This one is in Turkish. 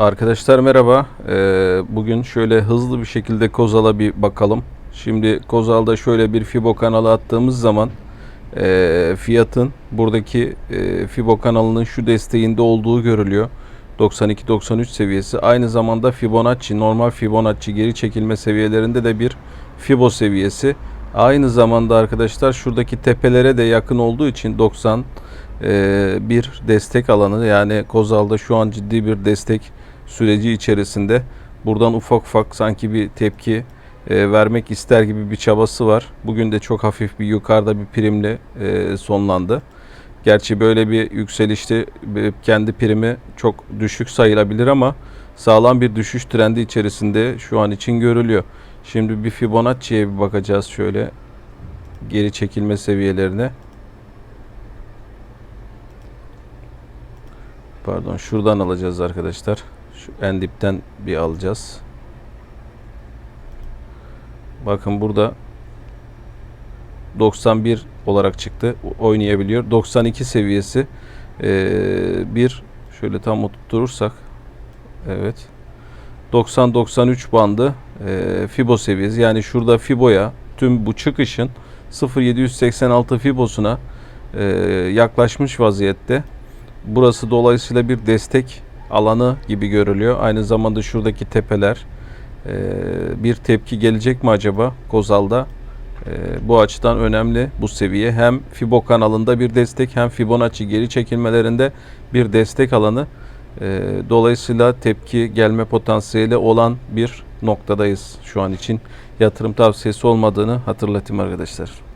Arkadaşlar merhaba. Ee, bugün şöyle hızlı bir şekilde Kozal'a bir bakalım. Şimdi Kozal'da şöyle bir Fibo kanalı attığımız zaman e, fiyatın buradaki e, Fibo kanalının şu desteğinde olduğu görülüyor. 92-93 seviyesi. Aynı zamanda Fibonacci, normal Fibonacci geri çekilme seviyelerinde de bir Fibo seviyesi. Aynı zamanda arkadaşlar şuradaki tepelere de yakın olduğu için 90 e, bir destek alanı yani Kozal'da şu an ciddi bir destek süreci içerisinde buradan ufak ufak sanki bir tepki e, vermek ister gibi bir çabası var. Bugün de çok hafif bir yukarıda bir primle e, sonlandı. Gerçi böyle bir yükselişte e, kendi primi çok düşük sayılabilir ama sağlam bir düşüş trendi içerisinde şu an için görülüyor. Şimdi bir Fibonacci'ye bir bakacağız şöyle geri çekilme seviyelerine. Pardon şuradan alacağız arkadaşlar. Şu en dipten bir alacağız. Bakın burada 91 olarak çıktı. Oynayabiliyor. 92 seviyesi ee, bir şöyle tam oturtursak evet 90-93 bandı e, Fibo seviyesi. Yani şurada Fibo'ya tüm bu çıkışın 0.786 Fibo'suna e, yaklaşmış vaziyette. Burası dolayısıyla bir destek alanı gibi görülüyor. Aynı zamanda şuradaki tepeler e, bir tepki gelecek mi acaba Kozal'da? E, bu açıdan önemli bu seviye. Hem Fibo kanalında bir destek hem Fibonacci geri çekilmelerinde bir destek alanı. E, dolayısıyla tepki gelme potansiyeli olan bir noktadayız şu an için. Yatırım tavsiyesi olmadığını hatırlatayım arkadaşlar.